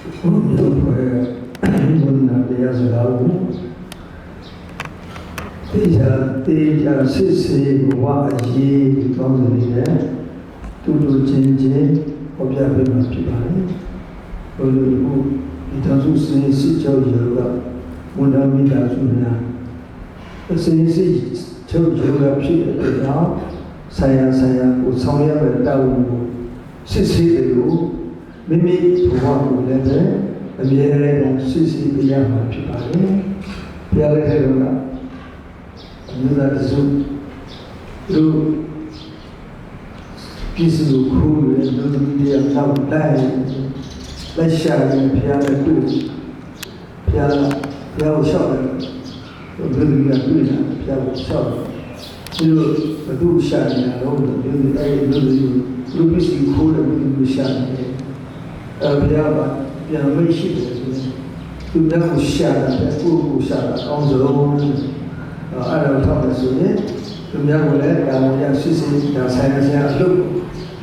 ဘုရားဘုရားဘုရားတရားစကားကိုတေချာတေချာစစ်စေဘဝအရေးဒီကောင်းစဉ်နဲ့တူတူချင်းချင်းဟောပြပေးမှာဖြစ်ပါတယ်ဘုလိုခုဒီတော်စုစင်စစ်ကြောရောကဝန်တော်မိသားစုများအစင်းစစ်ချုပ်ရောကဖြစ်တဲ့အတွက်ကြောင့်ဆရာဆရာကိုဆောင်ရွက်မဲ့တာဝန်ကိုစစ်စေးတယ်လို့ မိမိဘဝကိုလည်းပဲအမြဲတမ်းစစ်စေးပြရမှာဖြစ်ပါတယ်ဘုရားလည်းတဲ့ကအမျိုးသားတစုသူပြည်စုခိုးရတဲ့လူတွေတရားထောက်လိုက်လက်ရှာရင်ဘုရားလည်းတွေ့ဘုရားဘုရားကိုရှောက်တယ်လူတွေကတွေ့တာဘုရားကိုရှောက်တယ်ဒီလိုဘုသူရှာနေတာတော့လူတွေအဲ့ဒီလူတွေလူပြည်စုခိုးတဲ့လူတွေရှာနေတယ် အဲဘုရားကပြန်မိတ်ရှိတယ်ဆိုရင်သူတက်ကိုရှာတာပဲကိုယ့်ကိုရှာတာအကောင်းဆုံးအဲ့ဒါထောက်လို့ဆိုရင်သူများကိုလည်းကာမရစစ်စစ်ဒါဆိုင်ရာဆရာအလုပ်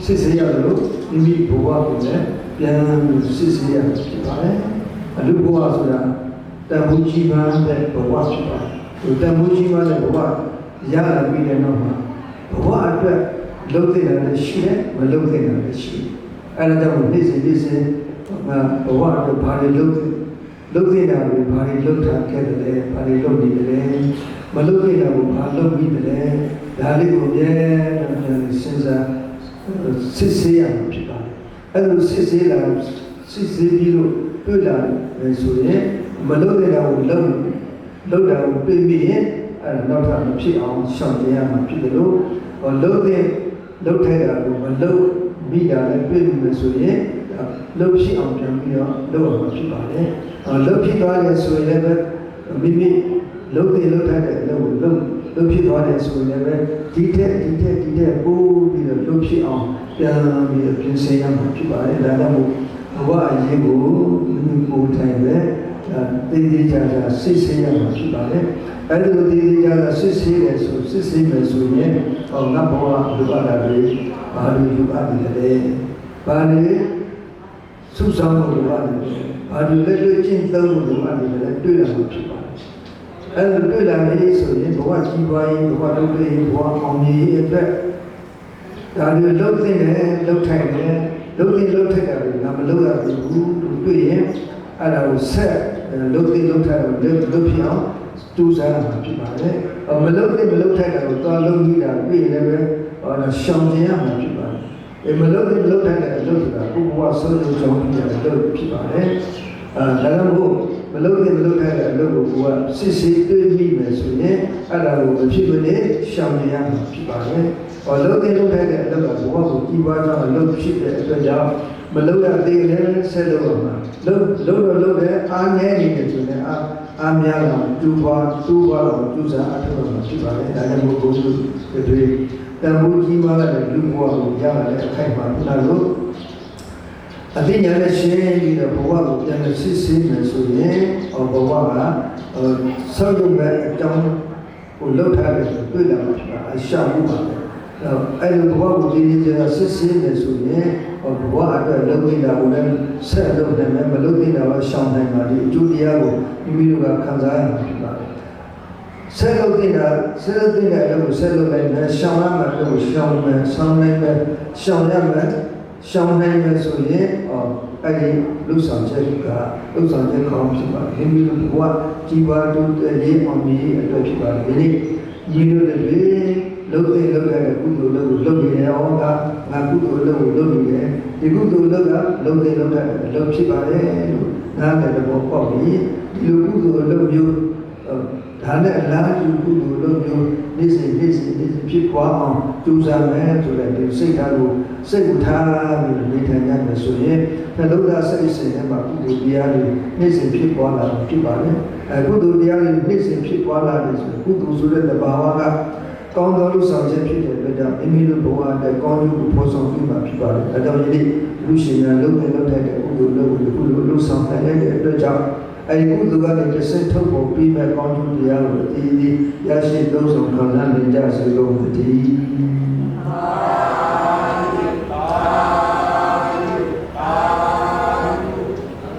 စစ်စစ်ရတယ်လို့မိမိဘဝကိုလည်းပြန်စစ်စစ်ရဖြစ်ပါတယ်အလုပ်ဘဝဆိုတာတန်ဖိုးကြီးပန်းတဲ့ဘဝဖြစ်ပါတယ်ဒီတန်ဖိုးကြီးပန်းတဲ့ဘဝရလာပြီးတဲ့နောက်မှာဘဝအတွက်လုပ်တဲ့လည်းရှိတယ်မလုပ်တဲ့လည်းရှိတယ် အဲဒါကြောင့်နေ့စဉ်နေ့စဉ်ဘဝအတွက်ဘာတွေလုပ်လုပ်နေတာကိုဘာတွေလုပ်တာခဲ့တယ်လဲဘာတွေလုပ်နေတယ်လဲမလုပ်နေတာကိုဘာလုပ်ပြီးတယ်လဲဒါလေးကိုအများနဲ့စဉ်းစားစစ်ဆေးရမှာဖြစ်ပါတယ်အဲလိုစစ်ဆေးလာစစ်ဆေးပြီးလို့တွေ့လာတယ်ဆိုရင်မလုပ်နေတာကိုလုပ်လုပ်တာကိုတွေ့ပြီးရင်အဲနောက်ထပ်မဖြစ်အောင်ရှောင်ကျဉ်ရမှာဖြစ်တယ်လို့လုပ်တဲ့လုပ်ထိုက်တာကိုမလုပ် မိတာလည်းတွေ့ပြီမယ်ဆိုရင်လှုပ်ဖြစ်အောင်ပြန်ပြီးတော့လုပ်အောင်ဖြစ်ပါတယ်။လှုပ်ဖြစ်သွားတယ်ဆိုရင်လည်းမိမိလှုပ်တယ်လှုပ်ထားတဲ့အလုပ်ကိုလှုပ်လှုပ်ဖြစ်သွားတယ်ဆိုရင်လည်းဒီထက်ဒီထက်ဒီထက်ပိုးပြီးတော့လှုပ်ဖြစ်အောင်ပြန်ပြီးတော့ပြင်ဆင်ရမှာဖြစ်ပါတယ်။ဒါကြောင့်မို့ဘဝအရေးကိုမိမိကိုယ်တိုင်ပဲတေး သေးချာချာစိတ်ဆေးရမှာဖြစ်ပါတယ်။အဲဒီလိုတေးသေးချာချာစိတ်ဆေးတယ်ဆိုစိတ်ဆေးမယ်ဆိုရင်ဟောငါဘဝလူအပ်တာတွေဘာလို့လူအပ်နေလဲ။ဘာလဲစုဆောင်လို့လိုအပ်တယ်။ဘာလို့လက်တွေ့ကျင့်သုံးလို့လိုအပ်တယ်လဲတွေ့ရမှာဖြစ်ပါတယ်။အဲလိုတွေ့လာပြီဆိုရင်ဘဝကြီးပွားရေးဘဝဒုက္ခရေးဘဝအောင်မြင်ရေးအတွက်ဒါတွေလှုပ်သိတယ်လှုပ်ထိုက်တယ်လှုပ်သိလှုပ်ထိုက်တာတွေငါမလှုပ်ရဘူးလို့တွေ့ရင်အဲ့ဒါကိုဆက် လှုပ်သိလှုပ်ထိုက်တာကိုလှုပ်ဖြစ်အောင်တူစားရမှာဖြစ်ပါတယ်။မလှုပ်သိမလှုပ်ထိုက်တာကိုသွားလှုပ်ပြီးတာတွေ့ရင်လည်းဟောရှောင်ကျင်ရမှာဖြစ်ပါတယ်။အဲမလှုပ်သိမလှုပ်ထိုက်တဲ့အလုပ်ဆိုတာကိုဘဝဆုံးလို့ဆုံးပြီးတဲ့အလုပ်ဖြစ်ပါတယ်။အဲဒါကြောင့်မို့မလုပ်ရင်မလုပ်ထိုက်တဲ့အလုပ်ကိုကိုကစစ်စစ်တွေးမိမယ်ဆိုရင်အဲ့ဒါကိုမဖြစ်မနေရှောင်နေရမှာဖြစ်ပါတယ်။ဟောလုပ်ရင်လုပ်ထိုက်တဲ့အလုပ်ကဘဝကိုကြီးပွားကြောင်းအလုပ်ဖြစ်တဲ့အတွက်ကြောင့် မလုပ်ရသေးလည်းဆက်လုပ်ရမှာ။လုပ်လုပ်တော့လုပ်တယ်အားနည်းနေတယ်ဆိုရင်အားအားများလာတူပွားတူပွားတော့ကျူစာအထောက်အမှာဖြစ်ပါတယ်။ဒါကြောင့်မို့ဘုရားတွေတန်ဖိုးကြီးမားတဲ့လူဘဝကိုရလာတဲ့အခိုက်မှာဖြစ်လာလို့အသိဉာဏ်နဲ့ရှင်းပြီးတော့ဘဝကိုပြန်လို့စစ်ဆေးမယ်ဆိုရင်ဘဝကဆောက်ရုံပဲအကြောင်းကိုလောက်ထားတယ်ဆိုတွေ့လာမှာဖြစ်တာအရှာမှုပါပဲ အဲ့ဒီဘဝကိုဒီနေ့ကျတော့စစ်ဆေးမယ်ဆိုရင်ဘဝအတွက်လုပ်နေတာကိုလည်းဆက်လုပ်နိုင်မယ်မလုပ်နေတာကရှောင်နိုင်ပါဒီအကျိုးတရားကိုမိမိတို့ကခံစားရမှာဖြစ်ပါတယ်ဆက်လုပ်နေတာဆက်လုပ်နေတာလည်းဆက်လုပ်နိုင်တယ်ရှောင်ရမှာလည်းရှောင်မယ်ဆောင်းနိုင်မယ်ရှောင်ရမယ်ရှောင်နိုင်မယ်ဆိုရင်အော်အဲ့ဒီလူဆောင်ချက်ကလူဆောင်ချက်ကောင်းဖြစ်ပါတယ်မိမိတို့ဘဝကြီးပွားတိုးတက်ရေးအောင်မြင်အတွက်ဖြစ်ပါတယ်ဒီနေ့ညီတို့တွေ လုပ်တဲ့လုပ်တဲ့ကုသိုလ်လုပ်ကိုလုပ်နေရောကငါကုသိုလ်လုပ်ကိုလုပ်နေတယ်ဒီကုသိုလ်လုပ်ကလုပ်တဲ့လုပ်တဲ့အလုပ်ဖြစ်ပါတယ်လို့နားလည်တဲ့ဘောပေါက်ပြီးဒီလိုကုသိုလ်လုပ်မျိုးဒါနဲ့အလားတူကုသိုလ်လုပ်မျိုးနေ့စဉ်နေ့စဉ်နေ့စဉ်ဖြစ်ပွားအောင်ကြိုးစားမယ်ဆိုတဲ့ဒီစိတ်ဓာတ်ကိုစိတ်ကိုထားပြီးနေထိုင်ရမယ်ဆိုရင်နှလုံးသားစိတ်စဉ်ထဲမှာကုသိုလ်တရားတွေနေ့စဉ်ဖြစ်ပွားလာဖြစ်ပါလေအဲကုသိုလ်တရားတွေနေ့စဉ်ဖြစ်ပွားလာတယ်ဆိုကုသိုလ်ဆိုတဲ့သဘာဝက ကောင်းသောလူဆောင်ချက်ဖြစ်တဲ့အတွက်ကြောင့်မိမိတို့ဘဝအတွက်ကောင်းမှုကိုပေါ်ဆောင်ပြမှာဖြစ်ပါတယ်။ဒါကြောင့်ယနေ့လူရှင်များလုံနေလောက်တဲ့ကုသိုလ်လုပ်ကိုကုသိုလ်လုံဆောင်နိုင်တဲ့အတွက်ကြောင့်အဲဒီကုသိုလ်ကနေတစ်ဆင့်ထုတ်ပေါ်ပြီးမဲ့ကောင်းမှုတရားကိုအသေးသေးရရှိသုံးဆောင်ခံနိုင်ကြစေကုန်သတည်း။အာ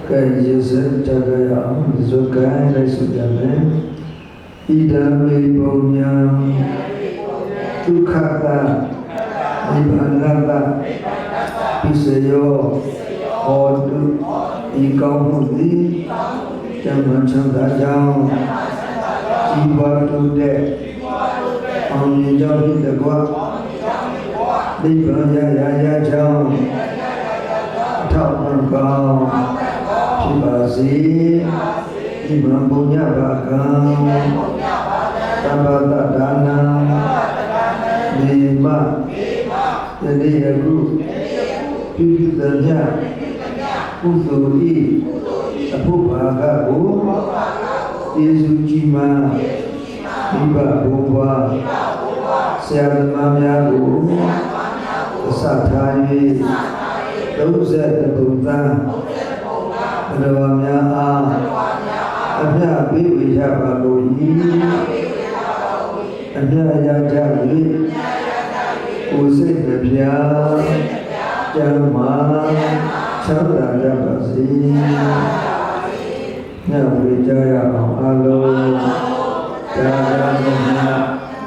ကဲရေစံကြရအောင်ဇုကိုင်းလိုက်စုကြမယ်ဣဒံ ဒုက္ခတနိဗ္ဗာန်တပိစယောဟောတုဤကောင်းမှုသည်ဓမ္မချမ်းသာကြောင်းဤဘတ်တုတဲ့အောင်မြင်ကြောင်းဤတကွာနိဗ္ဗာန်ရရရကြောင်းအထောက်အပံ့ကောင်းဖြစ်ပါစေဤမံပုံညပါကံသဗ္ဗတဒါနံ မေမယနေ့ယခုပြုသမျှကုသိုလ်ဤအဖို့ဘာကကိုယေရှုကြီးမှာမိဘဘုရားဆရာသမားများကိုအစထား၍30ဘုရားဘုရားများအားအမြတ်ပေးဝေရပါကုန်၏အမြတ်ရကြ၍ ကိုယ်စိတ်နှပြကျမ်းမာချမ်းသာကြပါစေညဝေကြရအောင်အလုံးသာသာမြတ်မြတ်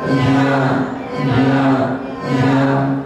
မြတ်မြတ်